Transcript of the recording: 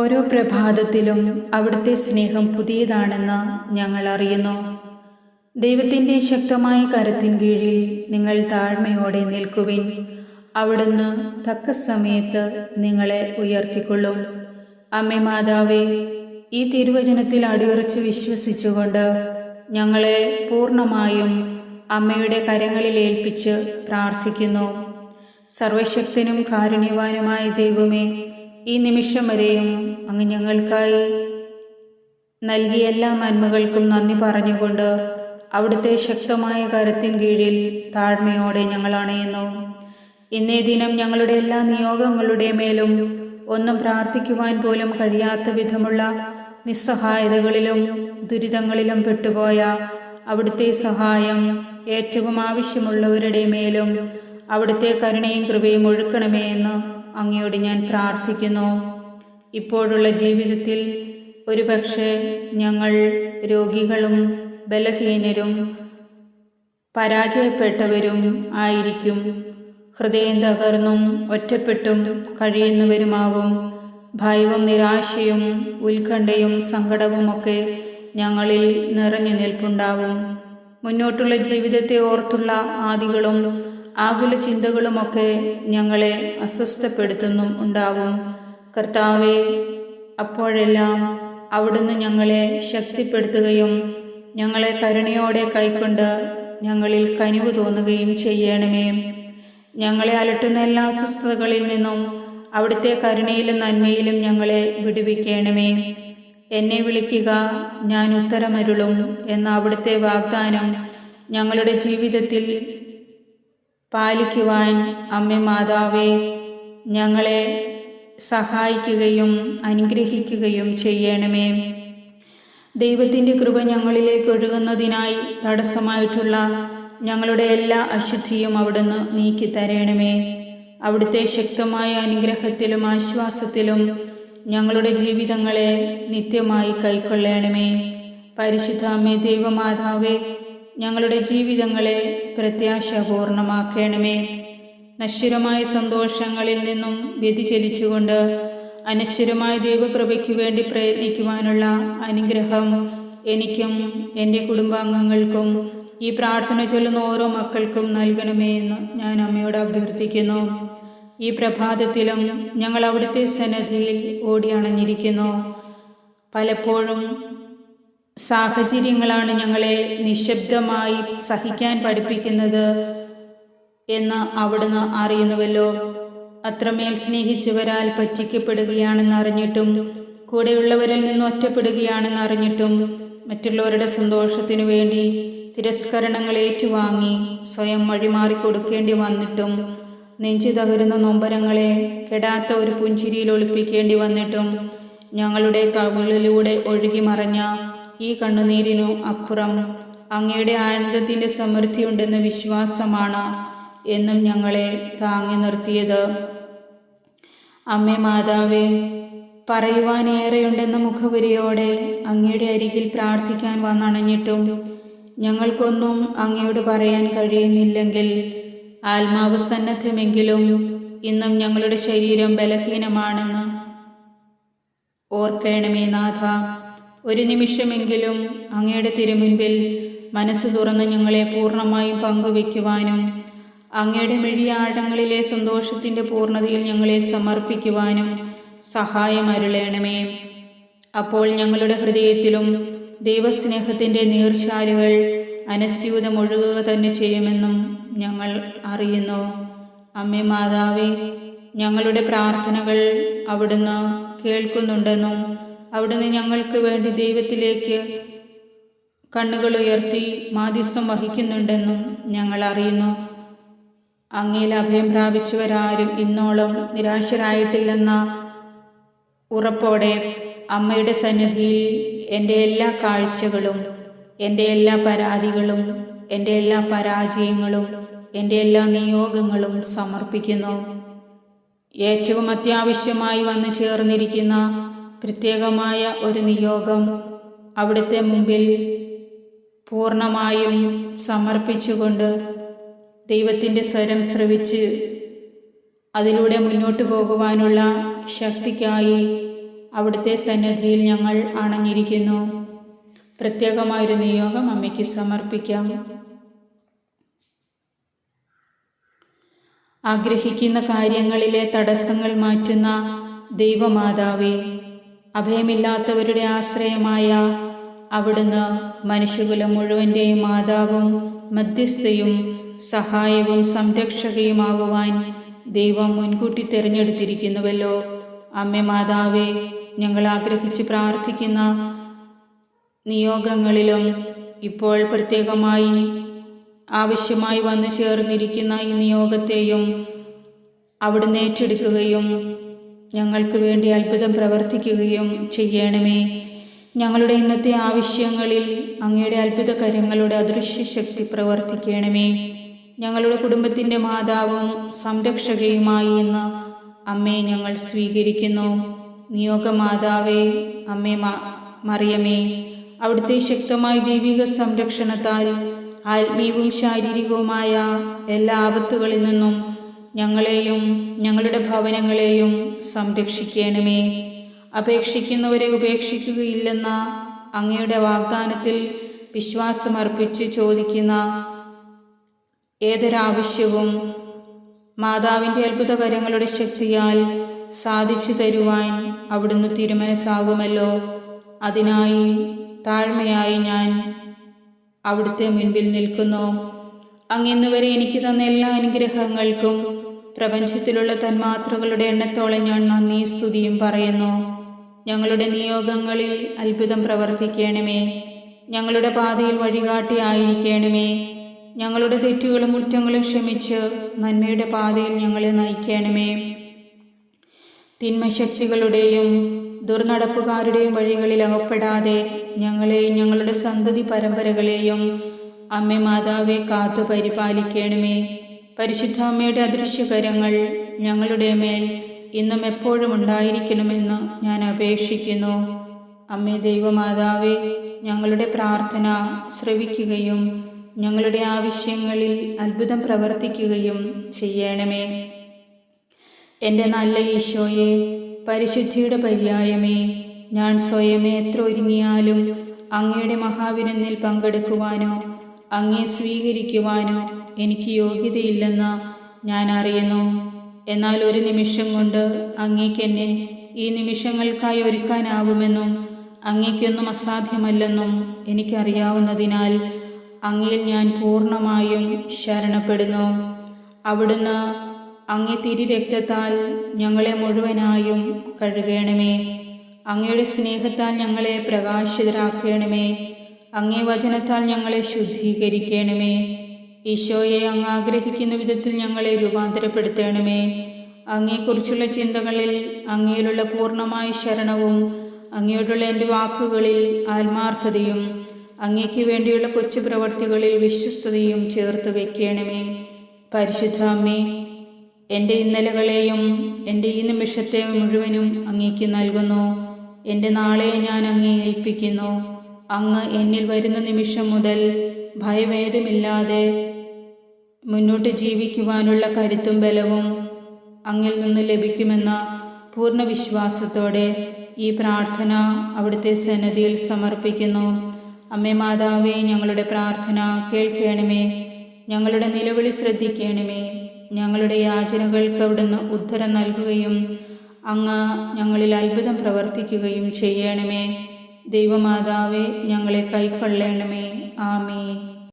ഓരോ പ്രഭാതത്തിലും അവിടുത്തെ സ്നേഹം പുതിയതാണെന്ന് ഞങ്ങൾ അറിയുന്നു. ദൈവത്തിന്റെ ശക്തമായ കരത്തിൻ കീഴിൽ നിങ്ങൾ താഴ്മയോടെ നിൽക്കുവിൻ. അവിടുന്ന് തക്ക സമയത്ത് നിങ്ങളെ ഉയർത്തിക്കൊള്ളും. അമ്മേ മാതാവേ ഈ തിരുവചനത്തിൽ അടിയുറച്ച് വിശ്വസിച്ചുകൊണ്ട് ഞങ്ങളെ പൂർണമായും അമ്മയുടെ കരങ്ങളിൽ ഏൽപ്പിച്ച് പ്രാർത്ഥിക്കുന്നു. സർവശക്തനും കാരുണ്യവാനുമായ ദൈവമേ ഈ നിമിഷം വരെയും അങ്ങ് ഞങ്ങൾക്കായി നൽകിയ എല്ലാ നന്മകൾക്കും നന്ദി പറഞ്ഞുകൊണ്ട് അവിടുത്തെ ശക്തമായ കരത്തിൻ കീഴിൽ താഴ്മയോടെ ഞങ്ങൾ അണയുന്നു. ഇന്നേ ദിനം ഞങ്ങളുടെ എല്ലാ നിയോഗങ്ങളുടെ മേലും ഒന്നും പ്രാർത്ഥിക്കുവാൻ പോലും കഴിയാത്ത വിധമുള്ള നിസ്സഹായതകളിലും ദുരിതങ്ങളിലും പെട്ടുപോയ അവിടുത്തെ സഹായം ഏറ്റവും ആവശ്യമുള്ളവരുടെ മേലും അവിടുത്തെ കരുണയും കൃപയും ഒഴുക്കണമേ എന്ന് അങ്ങയോട് ഞാൻ പ്രാർത്ഥിക്കുന്നു. ഇപ്പോഴുള്ള ജീവിതത്തിൽ ഒരുപക്ഷെ ഞങ്ങൾ രോഗികളും ബലഹീനരും പരാജയപ്പെട്ടവരും ആയിരിക്കും. ഹൃദയം തകർന്നും ഒറ്റപ്പെട്ടും കഴിയുന്നവരുമാകും. ഭയവും നിരാശയും ഉത്കണ്ഠയും സങ്കടവുമൊക്കെ ഞങ്ങളിൽ നിറഞ്ഞു നിൽപ്പുണ്ടാവും. മുന്നോട്ടുള്ള ജീവിതത്തെ ഓർത്തുള്ള ആദികളും ആകുല ചിന്തകളുമൊക്കെ ഞങ്ങളെ അസ്വസ്ഥപ്പെടുത്തുന്നും ഉണ്ടാവും. കർത്താവെ അപ്പോഴെല്ലാം അവിടുന്ന് ഞങ്ങളെ ശക്തിപ്പെടുത്തുകയും ഞങ്ങളെ കരുണയോടെ കൈക്കൊണ്ട് ഞങ്ങളിൽ കനിവ് തോന്നുകയും ചെയ്യണമേ. ഞങ്ങളെ അലട്ടുന്ന എല്ലാ അസ്വസ്ഥതകളിൽ നിന്നും അവിടുത്തെ കരുണയിലും നന്മയിലും ഞങ്ങളെ വിടുവിക്കണമേ. എന്നെ വിളിക്കുക ഞാൻ ഉത്തരമരുളും എന്ന അവിടുത്തെ വാഗ്ദാനം ഞങ്ങളുടെ ജീവിതത്തിൽ പാലിക്കുവാൻ അമ്മ മാതാവേ ഞങ്ങളെ സഹായിക്കുകയും അനുഗ്രഹിക്കുകയും ചെയ്യണമേ. ദൈവത്തിന്റെ കൃപ ഞങ്ങളിലേക്ക് ഒഴുകുന്നതിനായി തടസ്സമായിട്ടുള്ള ഞങ്ങളുടെ എല്ലാ അശുദ്ധിയും അവിടുന്ന് നീക്കി തരണമേ. അവിടുത്തെ ശക്തമായ അനുഗ്രഹത്തിലും ആശ്വാസത്തിലും ഞങ്ങളുടെ ജീവിതങ്ങളെ നിത്യമായി കൈക്കൊള്ളണമേ. പരിശുദ്ധ അമ്മേ ദൈവമാതാവേ ഞങ്ങളുടെ ജീവിതങ്ങളെ പ്രത്യാശപൂർണമാക്കണമേ. നശ്വരമായ സന്തോഷങ്ങളിൽ നിന്നും വ്യതിചലിച്ചുകൊണ്ട് അനശ്വരമായ ദൈവകൃപയ്ക്ക് വേണ്ടി പ്രയത്നിക്കുവാനുള്ള അനുഗ്രഹം എനിക്കും എന്റെ കുടുംബാംഗങ്ങൾക്കും ഈ പ്രാർത്ഥന ചൊല്ലുന്ന ഓരോ മക്കൾക്കും നൽകണമേ എന്ന് ഞാൻ അമ്മയോട് അഭ്യർത്ഥിക്കുന്നു. ഈ പ്രഭാതത്തിലും ഞങ്ങൾ അവിടുത്തെ സന്നദ്ധിയിൽ ഓടിയണഞ്ഞിരിക്കുന്നു പലപ്പോഴും സാഹചര്യങ്ങളാണ് ഞങ്ങളെ നിശബ്ദമായി സഹിക്കാൻ പഠിപ്പിക്കുന്നത് എന്ന് അവിടുന്ന് അറിയുന്നുവല്ലോ. അത്രമേൽ സ്നേഹിച്ചവരാൽ പറ്റിക്കപ്പെടുകയാണെന്ന് അറിഞ്ഞിട്ടും കൂടെയുള്ളവരിൽ നിന്ന് ഒറ്റപ്പെടുകയാണെന്ന് അറിഞ്ഞിട്ടും മറ്റുള്ളവരുടെ സന്തോഷത്തിനു വേണ്ടി തിരസ്കരണങ്ങൾ ഏറ്റുവാങ്ങി സ്വയം വഴിമാറി കൊടുക്കേണ്ടി വന്നിട്ടും നെഞ്ചു തകരുന്ന നൊമ്പരങ്ങളെ കെടാത്ത ഒരു പുഞ്ചിരിയിൽ ഒളിപ്പിക്കേണ്ടി വന്നിട്ടും ഞങ്ങളുടെ കവിളിലൂടെ ഒഴുകി മറഞ്ഞ ഈ കണ്ണുനീരിനു അപ്പുറം അങ്ങയുടെ ആനന്ദത്തിന്റെ സമൃദ്ധിയുണ്ടെന്ന വിശ്വാസമാണ് എന്നും ഞങ്ങളെ താങ്ങി നിർത്തിയത്. അമ്മേ മാതാവേ പറയുവാനേറെയുണ്ടെന്ന മുഖവരിയോടെ അങ്ങയുടെ അരികിൽ പ്രാർത്ഥിക്കാൻ വന്നണഞ്ഞിട്ടും ഞങ്ങൾക്കൊന്നും അങ്ങയോട് പറയാൻ കഴിയുന്നില്ലെങ്കിൽ ആത്മാവ് സന്നദ്ധമെങ്കിലും ഇന്നും ഞങ്ങളുടെ ശരീരം ബലഹീനമാണെന്ന് ഓർക്കണമേ നാഥ. ഒരു നിമിഷമെങ്കിലും അങ്ങയുടെ തിരുമുൻപിൽ മനസ്സ് തുറന്ന് ഞങ്ങളെ പൂർണമായും പങ്കുവയ്ക്കുവാനും അങ്ങയുടെ മിഴിയാഴങ്ങളിലെ സന്തോഷത്തിന്റെ പൂർണതയിൽ ഞങ്ങളെ സമർപ്പിക്കുവാനും സഹായം അരുളേണമേ. അപ്പോൾ ഞങ്ങളുടെ ഹൃദയത്തിലും ദൈവസ്നേഹത്തിന്റെ നീർച്ചാലുകൾ അനസ്യൂതം ഒഴുകുക തന്നെ ചെയ്യുമെന്നും ഞങ്ങൾ അറിയുന്നു. അമ്മേ മാതാവേ ഞങ്ങളുടെ പ്രാർത്ഥനകൾ അവിടുന്ന് കേൾക്കുന്നുണ്ടെന്നും അവിടുന്ന് ഞങ്ങൾക്ക് വേണ്ടി ദൈവത്തിലേക്ക് കണ്ണുകൾ ഉയർത്തി മാധ്യസ്ഥം വഹിക്കുന്നുണ്ടെന്നും ഞങ്ങൾ അറിയുന്നു. അങ്ങയിൽ അഭയം പ്രാപിച്ചവരാരും ഇന്നോളം നിരാശരായിട്ടില്ലെന്ന ഉറപ്പോടെ അമ്മയുടെ സന്നിധിയിൽ എന്റെ എല്ലാ കാഴ്ചകളും എന്റെ എല്ലാ പരാതികളും എന്റെ എല്ലാ പരാജയങ്ങളും എന്റെ എല്ലാ നിയോഗങ്ങളും സമർപ്പിക്കുന്നു. ഏറ്റവും അത്യാവശ്യമായി വന്നു ചേർന്നിരിക്കുന്ന പ്രത്യേകമായ ഒരു നിയോഗം അവിടുത്തെ മുമ്പിൽ പൂർണമായും സമർപ്പിച്ചുകൊണ്ട് ദൈവത്തിന്റെ സ്വരം ശ്രവിച്ച് അതിലൂടെ മുന്നോട്ട് പോകുവാനുള്ള ശക്തിക്കായി അവിടുത്തെ സന്നദ്ധിയിൽ ഞങ്ങൾ അണഞ്ഞിരിക്കുന്നു. പ്രത്യേകമായൊരു നിയോഗം അമ്മയ്ക്ക് സമർപ്പിക്കാം. ആഗ്രഹിക്കുന്ന കാര്യങ്ങളിലെ തടസ്സങ്ങൾ മാറ്റുന്ന ദൈവമാതാവേ അഭയമില്ലാത്തവരുടെ ആശ്രയമായ അവിടുന്ന് മനുഷ്യകുലം മുഴുവന്റെയും മാതാവും മധ്യസ്ഥയും സഹായവും സംരക്ഷകയുമാകുവാൻ ദൈവം മുൻകൂട്ടി തിരഞ്ഞെടുത്തിരിക്കുന്നുവല്ലോ. അമ്മ മാതാവേ ഞങ്ങൾ ആഗ്രഹിച്ച് പ്രാർത്ഥിക്കുന്ന നിയോഗങ്ങളിലും ഇപ്പോൾ പ്രത്യേകമായി ആവശ്യമായി വന്നു ചേർന്നിരിക്കുന്ന ഈ നിയോഗത്തെയും അവിടുന്ന് ഏറ്റെടുക്കുകയും ഞങ്ങൾക്ക് വേണ്ടി അത്ഭുതം പ്രവർത്തിക്കുകയും ചെയ്യണമേ. ഞങ്ങളുടെ ഇന്നത്തെ ആവശ്യങ്ങളിൽ അങ്ങയുടെ അത്ഭുത കരങ്ങളുടെ അദൃശ്യ ശക്തി പ്രവർത്തിക്കണമേ. ഞങ്ങളുടെ കുടുംബത്തിന്റെ മാതാവും സംരക്ഷകയുമായി ഇന്ന് അമ്മയെ ഞങ്ങൾ സ്വീകരിക്കുന്നു. നിയോഗ മാതാവേ അമ്മേ മറിയമേ അവിടുത്തെ ശക്തമായ ദൈവിക സംരക്ഷണത്താൽ ആത്മീയവും ശാരീരികവുമായ എല്ലാ ആപത്തുകളിൽ നിന്നും ഞങ്ങളെയും ഞങ്ങളുടെ ഭവനങ്ങളെയും സംരക്ഷിക്കണമേ. അപേക്ഷിക്കുന്നവരെ ഉപേക്ഷിക്കുകയില്ലെന്ന അങ്ങയുടെ വാഗ്ദാനത്തിൽ വിശ്വാസമർപ്പിച്ച് ചോദിക്കുന്ന ഏതൊരാവശ്യവും മാതാവിന്റെ അത്ഭുതകരങ്ങളുടെ ശക്തിയാൽ സാധിച്ചു തരുവാൻ അവിടുന്ന് തീരുമാനസാകുമല്ലോ അതിനായി താഴ്മയായി ഞാൻ അവിടുത്തെ മുൻപിൽ നിൽക്കുന്നു. അങ്ങിന്നുവരെ എനിക്ക് തന്ന എല്ലാ അനുഗ്രഹങ്ങൾക്കും പ്രപഞ്ചത്തിലുള്ള തന്മാത്രകളുടെ എണ്ണത്തോളം ഞാൻ നന്ദി സ്തുതിയും പറയുന്നു. ഞങ്ങളുടെ നിയോഗങ്ങളിൽ അത്ഭുതം പ്രവർത്തിക്കണമേ. ഞങ്ങളുടെ പാതയിൽ വഴികാട്ടി ആയിരിക്കണമേ. ഞങ്ങളുടെ തെറ്റുകളും കുറ്റങ്ങളും ക്ഷമിച്ച് നന്മയുടെ പാതയിൽ ഞങ്ങളെ നയിക്കണമേ. തിന്മശക്തികളുടെയും ദുർനടപ്പുകാരുടെയും വഴികളിൽ അകപ്പെടാതെ ഞങ്ങളെയും ഞങ്ങളുടെ സന്തതി പരമ്പരകളെയും അമ്മ മാതാവെ കാത്തു പരിപാലിക്കണമേ പരിശുദ്ധ അമ്മയുടെ അദൃശ്യകരങ്ങൾ ഞങ്ങളുടെ മേൽ ഇന്നും എപ്പോഴും ഉണ്ടായിരിക്കണമെന്ന് ഞാൻ അപേക്ഷിക്കുന്നു. അമ്മേ ദൈവമാതാവേ ഞങ്ങളുടെ പ്രാർത്ഥന ശ്രവിക്കുകയും ഞങ്ങളുടെ ആവശ്യങ്ങളിൽ അത്ഭുതം പ്രവർത്തിക്കുകയും ചെയ്യണമേ. എന്റെ നല്ല ഈശോയെ പരിശുദ്ധിയുടെ പര്യായമേ ഞാൻ സ്വയമേ എത്ര ഒരുങ്ങിയാലും അങ്ങയുടെ മഹാവിരുന്നിൽ പങ്കെടുക്കുവാനോ അങ്ങേ സ്വീകരിക്കുവാനോ എനിക്ക് യോഗ്യതയില്ലെന്ന് ഞാൻ അറിയുന്നു. എന്നാൽ ഒരു നിമിഷം കൊണ്ട് അങ്ങേക്കെന്നെ ഈ നിമിഷങ്ങൾക്കായി ഒരുക്കാനാവുമെന്നും അങ്ങേക്കൊന്നും അസാധ്യമല്ലെന്നും എനിക്കറിയാവുന്നതിനാൽ അങ്ങയിൽ ഞാൻ പൂർണമായും ശരണപ്പെടുന്നു. അവിടുന്ന് അങ്ങേ തിരി രക്തത്താൽ ഞങ്ങളെ മുഴുവനായും കഴുകണമേ. അങ്ങയുടെ സ്നേഹത്താൽ ഞങ്ങളെ പ്രകാശിതരാക്കണമേ. അങ്ങേ വചനത്താൽ ഞങ്ങളെ ശുദ്ധീകരിക്കണമേ. ഈശോയെ അങ്ങ് ആഗ്രഹിക്കുന്ന വിധത്തിൽ ഞങ്ങളെ രൂപാന്തരപ്പെടുത്തണമേ. അങ്ങയെക്കുറിച്ചുള്ള ചിന്തകളിൽ അങ്ങയിലുള്ള പൂർണമായ ശരണവും അങ്ങയോടുള്ള എന്റെ വാക്കുകളിൽ ആത്മാർത്ഥതയും അങ്ങയ്ക്ക് വേണ്ടിയുള്ള കൊച്ചു പ്രവർത്തികളിൽ വിശ്വസ്തതയും ചേർത്ത് വയ്ക്കണമേ പരിശുദ്ധ അമ്മേ എന്റെ ഇന്നലകളെയും എന്റെ ഈ നിമിഷത്തെ മുഴുവനും അങ്ങേക്ക് നൽകുന്നു. എന്റെ നാളെ ഞാൻ അങ്ങേ ഏൽപ്പിക്കുന്നു. അങ്ങ് എന്നിൽ വരുന്ന നിമിഷം മുതൽ ഭയഭേദമില്ലാതെ മുന്നോട്ട് ജീവിക്കുവാനുള്ള കരുത്തും ബലവും അങ്ങിൽ നിന്ന് ലഭിക്കുമെന്ന പൂർണ വിശ്വാസത്തോടെ ഈ പ്രാർത്ഥന അവിടുത്തെ സന്നദ്ധിയിൽ സമർപ്പിക്കുന്നു. അമ്മേ മാതാവേ ഞങ്ങളുടെ പ്രാർത്ഥന കേൾക്കണമേ. ഞങ്ങളുടെ നിലവിളി ശ്രദ്ധിക്കണമേ. ഞങ്ങളുടെ യാചനകൾക്ക് അവിടുന്ന് ഉത്തരം നൽകുകയും അങ്ങ് ഞങ്ങളിൽ അത്ഭുതം പ്രവർത്തിക്കുകയും ചെയ്യണമേ. ദൈവമാതാവേ ഞങ്ങളെ കൈക്കൊള്ളണമേ. ആമേ